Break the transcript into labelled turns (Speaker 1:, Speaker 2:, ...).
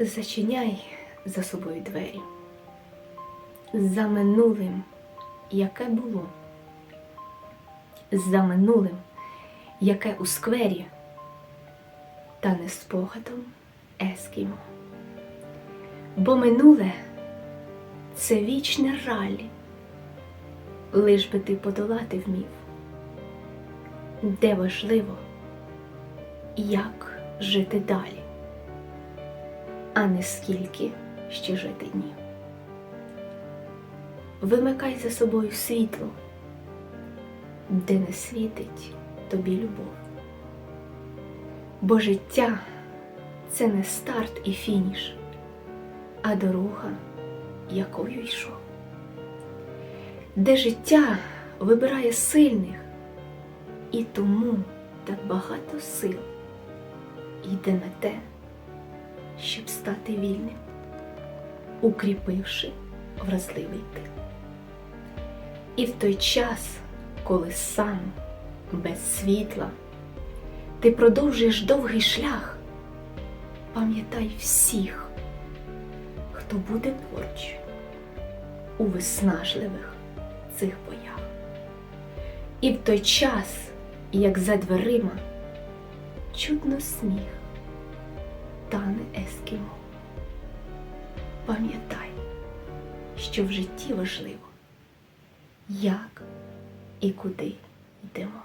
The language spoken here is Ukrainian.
Speaker 1: Зачиняй за собою двері. За минулим, яке було, за минулим, яке у сквері, та не спогадом ескімо. Бо минуле це вічне ралі, лиш би ти подолати вмів, де важливо, як жити далі а не скільки ще жити днів. Вимикай за собою світло, де не світить тобі любов. Бо життя це не старт і фініш, а дорога, якою йшов. Де життя вибирає сильних, і тому так багато сил йде на те, щоб стати вільним, укріпивши вразливий тил. І в той час, коли сам без світла ти продовжуєш довгий шлях, пам'ятай всіх, хто буде поруч у виснажливих цих боях. І в той час, як за дверима, чутно сміх тане ескімо. Пам'ятай, що в житті важливо, як і куди йдемо.